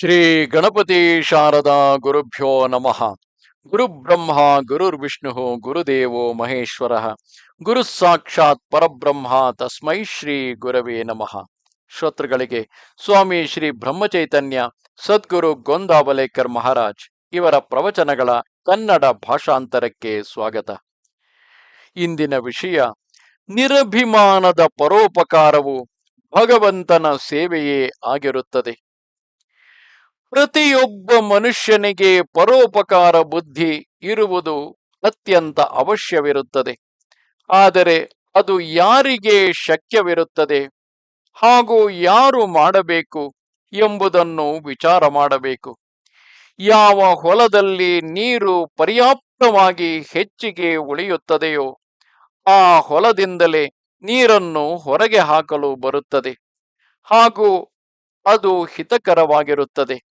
ಶ್ರೀ ಗಣಪತಿ ಶಾರದಾ ಗುರುಭ್ಯೋ ನಮಃ. ಗುರುಬ್ರಹ್ಮ ಗುರುರ್ವಿಷ್ಣು ಗುರುದೇವೋ ಮಹೇಶ್ವರ. ಗುರು ಸಾಕ್ಷಾತ್ ಪರಬ್ರಹ್ಮ, ತಸ್ಮೈ ಶ್ರೀ ಗುರವೇ ನಮಃ. ಶ್ರೋತೃಗಳಿಗೆ, ಸ್ವಾಮಿ ಶ್ರೀ ಬ್ರಹ್ಮಚೈತನ್ಯ, ಸದ್ಗುರು ಗೋಂದಾವಲೇಕರ್ ಮಹಾರಾಜ್ ಇವರ ಪ್ರವಚನಗಳ ಕನ್ನಡ ಭಾಷಾಂತರಕ್ಕೆ ಸ್ವಾಗತ. ಇಂದಿನ ವಿಷಯ, ನಿರಭಿಮಾನದ ಪರೋಪಕಾರವು ಭಗವಂತನ ಸೇವೆಯೇ ಆಗಿರುತ್ತದೆ. ಪ್ರತಿಯೊಬ್ಬ ಮನುಷ್ಯನಿಗೆ ಪರೋಪಕಾರ ಬುದ್ಧಿ ಇರುವುದು ಅತ್ಯಂತ ಅವಶ್ಯವಿರುತ್ತದೆ. ಆದರೆ ಅದು ಯಾರಿಗೆ ಶಕ್ಯವಿರುತ್ತದೆ? ಹಾಗೂ ಯಾರು ಮಾಡಬೇಕು ಎಂಬುದನ್ನು ವಿಚಾರ ಮಾಡಬೇಕು. ಯಾವ ಹೊಲದಲ್ಲಿ ನೀರು ಪರ್ಯಾಪ್ತವಾಗಿ ಹೆಚ್ಚಿಗೆ ಉಳಿಯುತ್ತದೆಯೋ, ಆ ಹೊಲದಿಂದಲೇ ನೀರನ್ನು ಹೊರಗೆ ಹಾಕಲು ಬರುತ್ತದೆ. ಹಾಗೂ ಅದು ಹಿತಕರವಾಗಿರುತ್ತದೆ.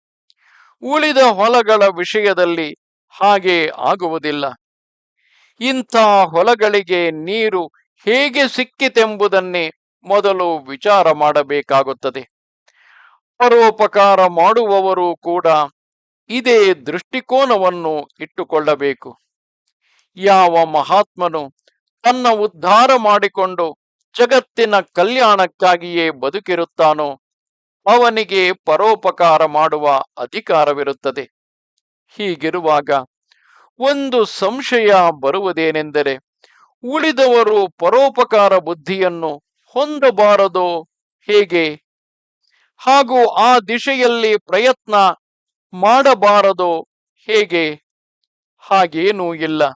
ಉಳಿದ ಹೊಲಗಳ ವಿಷಯದಲ್ಲಿ ಹಾಗೆ ಆಗುವುದಿಲ್ಲ. ಇಂಥ ಹೊಲಗಳಿಗೆ ನೀರು ಹೇಗೆ ಸಿಕ್ಕಿತೆಂಬುದನ್ನೇ ಮೊದಲು ವಿಚಾರ ಮಾಡಬೇಕಾಗುತ್ತದೆ. ಪರೋಪಕಾರ ಮಾಡುವವರು ಕೂಡ ಇದೇ ದೃಷ್ಟಿಕೋನವನ್ನು ಇಟ್ಟುಕೊಳ್ಳಬೇಕು. ಯಾವ ಮಹಾತ್ಮನು ತನ್ನ ಉದ್ಧಾರ ಮಾಡಿಕೊಂಡು ಜಗತ್ತಿನ ಕಲ್ಯಾಣಕ್ಕಾಗಿಯೇ ಬದುಕಿರುತ್ತಾನೋ ಅವನಿಗೆ ಪರೋಪಕಾರ ಮಾಡುವ ಅಧಿಕಾರವಿರುತ್ತದೆ. ಹೀಗಿರುವಾಗ ಒಂದು ಸಂಶಯ ಬರುವುದೇನೆಂದರೆ, ಉಳಿದವರು ಪರೋಪಕಾರ ಬುದ್ಧಿಯನ್ನು ಹೊಂದಬಾರದು ಹೇಗೆ? ಹಾಗೂ ಆ ದಿಶೆಯಲ್ಲಿ ಪ್ರಯತ್ನ ಮಾಡಬಾರದು ಹೇಗೆ? ಹಾಗೇನೂ ಇಲ್ಲ.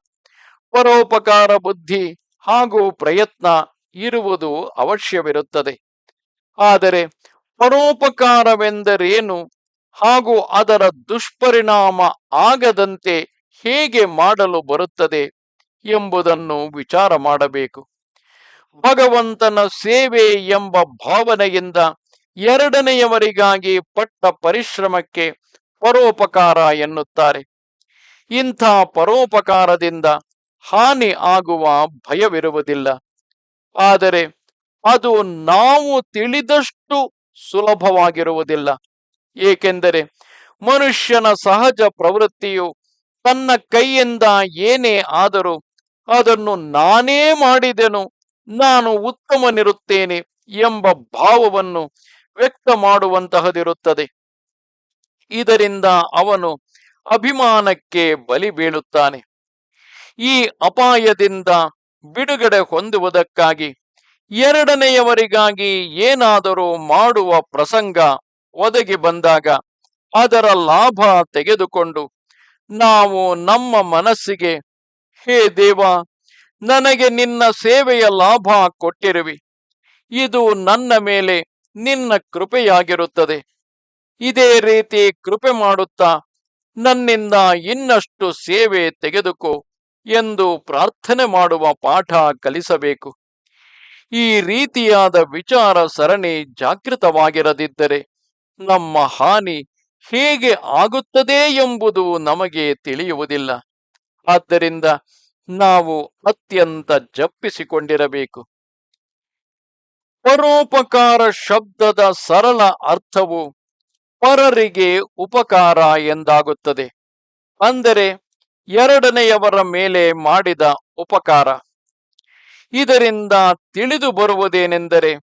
ಪರೋಪಕಾರ ಬುದ್ಧಿ ಹಾಗೂ ಪ್ರಯತ್ನ ಇರುವುದು ಅವಶ್ಯವಿರುತ್ತದೆ. ಆದರೆ ಪರೋಪಕಾರವೆಂದರೇನು? ಹಾಗೂ ಅದರ ದುಷ್ಪರಿಣಾಮ ಆಗದಂತೆ ಹೇಗೆ ಮಾಡಲು ಬರುತ್ತದೆ ಎಂಬುದನ್ನು ವಿಚಾರ ಮಾಡಬೇಕು. ಭಗವಂತನ ಸೇವೆ ಎಂಬ ಭಾವನೆಯಿಂದ ಎರಡನೆಯವರಿಗಾಗಿ ಪಟ್ಟ ಪರಿಶ್ರಮಕ್ಕೆ ಪರೋಪಕಾರ ಎನ್ನುತ್ತಾರೆ. ಇಂಥ ಪರೋಪಕಾರದಿಂದ ಹಾನಿ ಆಗುವ ಭಯವಿರುವುದಿಲ್ಲ. ಆದರೆ ಅದು ನಾವು ತಿಳಿದಷ್ಟು ಸುಲಭವಾಗಿರುವುದಿಲ್ಲ. ಏಕೆಂದರೆ ಮನುಷ್ಯನ ಸಹಜ ಪ್ರವೃತ್ತಿಯು ತನ್ನ ಕೈಯಿಂದ ಏನೇ ಆದರೂ ಅದನ್ನು ನಾನೇ ಮಾಡಿದೆನು, ನಾನು ಉತ್ತಮನಿರುತ್ತೇನೆ ಎಂಬ ಭಾವವನ್ನು ವ್ಯಕ್ತ ಮಾಡುವಂತಹದಿರುತ್ತದೆ. ಇದರಿಂದ ಅವನು ಅಭಿಮಾನಕ್ಕೆ ಬಲಿ ಬೀಳುತ್ತಾನೆ. ಈ ಅಪಾಯದಿಂದ ಬಿಡುಗಡೆ ಹೊಂದುವುದಕ್ಕಾಗಿ ಎರಡನೆಯವರಿಗಾಗಿ ಏನಾದರೂ ಮಾಡುವ ಪ್ರಸಂಗ ಒದಗಿ ಬಂದಾಗ ಅದರ ಲಾಭ ತೆಗೆದುಕೊಂಡು ನಾವು ನಮ್ಮ ಮನಸ್ಸಿಗೆ, ಹೇ ದೇವ, ನನಗೆ ನಿನ್ನ ಸೇವೆಯ ಲಾಭ ಕೊಟ್ಟಿರುವಿ. ಇದು ನನ್ನ ಮೇಲೆ ನಿನ್ನ ಕೃಪೆಯಾಗಿರುತ್ತದೆ. ಇದೇ ರೀತಿ ಕೃಪೆ ಮಾಡುತ್ತಾ ನನ್ನಿಂದ ಇನ್ನಷ್ಟು ಸೇವೆ ತೆಗೆದುಕೋ ಎಂದು ಪ್ರಾರ್ಥನೆ ಮಾಡುವ ಪಾಠ ಕಲಿಸಬೇಕು. ಈ ರೀತಿಯಾದ ವಿಚಾರ ಸರಣಿ ಜಾಗೃತವಾಗಿರದಿದ್ದರೆ ನಮ್ಮ ಹಾನಿ ಹೇಗೆ ಆಗುತ್ತದೆ ಎಂಬುದು ನಮಗೆ ತಿಳಿಯುವುದಿಲ್ಲ. ಆದ್ದರಿಂದ ನಾವು ಅತ್ಯಂತ ಜಪ್ಪಿಸಿಕೊಂಡಿರಬೇಕು. ಪರೋಪಕಾರ ಶಬ್ದದ ಸರಳ ಅರ್ಥವು ಪರರಿಗೆ ಉಪಕಾರ ಎಂದಾಗುತ್ತದೆ. ಅಂದರೆ ಎರಡನೆಯವರ ಮೇಲೆ ಮಾಡಿದ ಉಪಕಾರ. ಇದರಿಂದ ತಿಳಿದು ಬರುವುದೇನೆಂದರೆ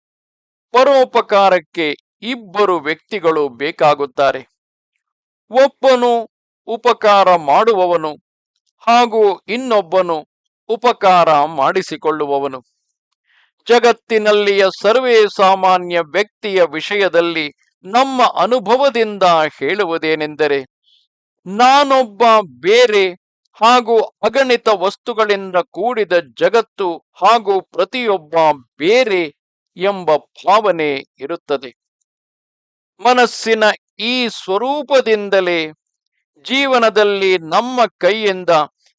ಪರೋಪಕಾರಕ್ಕೆ ಇಬ್ಬರು ವ್ಯಕ್ತಿಗಳು ಬೇಕಾಗುತ್ತಾರೆ. ಒಬ್ಬನು ಉಪಕಾರ ಮಾಡುವವನು ಹಾಗೂ ಇನ್ನೊಬ್ಬನು ಉಪಕಾರ ಮಾಡಿಸಿಕೊಳ್ಳುವವನು. ಜಗತ್ತಿನಲ್ಲಿಯ ಸರ್ವೇ ಸಾಮಾನ್ಯ ವ್ಯಕ್ತಿಯ ವಿಷಯದಲ್ಲಿ ನಮ್ಮ ಅನುಭವದಿಂದ ಹೇಳುವುದೇನೆಂದರೆ ನಾನೊಬ್ಬ ಬೇರೆ ಹಾಗೂ ಅಗಣಿತ ವಸ್ತುಗಳಿಂದ ಕೂಡಿದ ಜಗತ್ತು ಹಾಗೂ ಪ್ರತಿಯೊಬ್ಬ ಬೇರೆ ಎಂಬ ಭಾವನೆ ಇರುತ್ತದೆ. ಮನಸ್ಸಿನ ಈ ಸ್ವರೂಪದಿಂದಲೇ ಜೀವನದಲ್ಲಿ ನಮ್ಮ ಕೈಯಿಂದ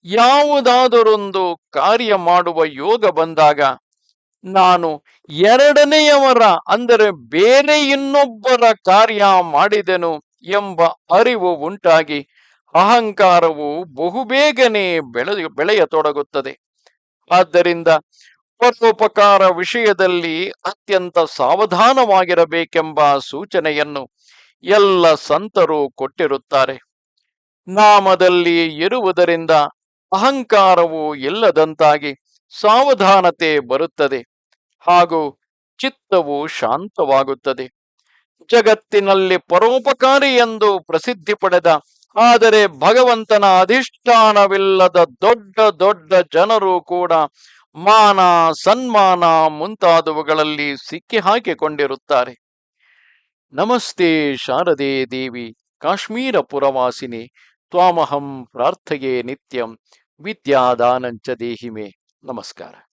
ಯಾವುದಾದರೊಂದು ಕಾರ್ಯ ಮಾಡುವ ಯೋಗ ಬಂದಾಗ ನಾನು ಎರಡನೆಯವರ, ಅಂದರೆ ಬೇರೆ ಇನ್ನೊಬ್ಬರ ಕಾರ್ಯ ಮಾಡಿದೆನು ಎಂಬ ಅರಿವು ಉಂಟಾಗಿ ಅಹಂಕಾರವು ಬಹುಬೇಗನೆ ಬೆಳೆ, ಬೆಳೆಯತೊಡಗುತ್ತದೆ. ಆದ್ದರಿಂದ ಪರೋಪಕಾರ ವಿಷಯದಲ್ಲಿ ಅತ್ಯಂತ ಸಾವಧಾನವಾಗಿರಬೇಕೆಂಬ ಸೂಚನೆಯನ್ನು ಎಲ್ಲ ಸಂತರು ಕೊಟ್ಟಿರುತ್ತಾರೆ. ನಾಮದಲ್ಲಿ ಇರುವುದರಿಂದ ಅಹಂಕಾರವು ಇಲ್ಲದಂತಾಗಿ ಸಾವಧಾನತೆ ಬರುತ್ತದೆ ಹಾಗೂ ಚಿತ್ತವು ಶಾಂತವಾಗುತ್ತದೆ. ಜಗತ್ತಿನಲ್ಲಿ ಪರೋಪಕಾರಿ ಎಂದು ಪ್ರಸಿದ್ಧಿ ಪಡೆದ ಆದರೆ ಭಗವಂತನ ಅಧಿಷ್ಠಾನವಿಲ್ಲದ ದೊಡ್ಡ ದೊಡ್ಡ ಜನರು ಕೂಡ ಮಾನ, ಸನ್ಮಾನ ಮುಂತಾದವುಗಳಲ್ಲಿ ಸಿಕ್ಕಿ ಹಾಕಿಕೊಂಡಿರುತ್ತಾರೆ. ನಮಸ್ತೆ ಶಾರದೆ ದೇವಿ, ಕಾಶ್ಮೀರ ಪುರವಾಸಿನಿ, ತ್ವಾಮಹಂ ಪ್ರಾರ್ಥಯೇ ನಿತ್ಯಂ, ವಿದ್ಯಾದಾನಂಚ ದೇಹಿಮೆ. ನಮಸ್ಕಾರ.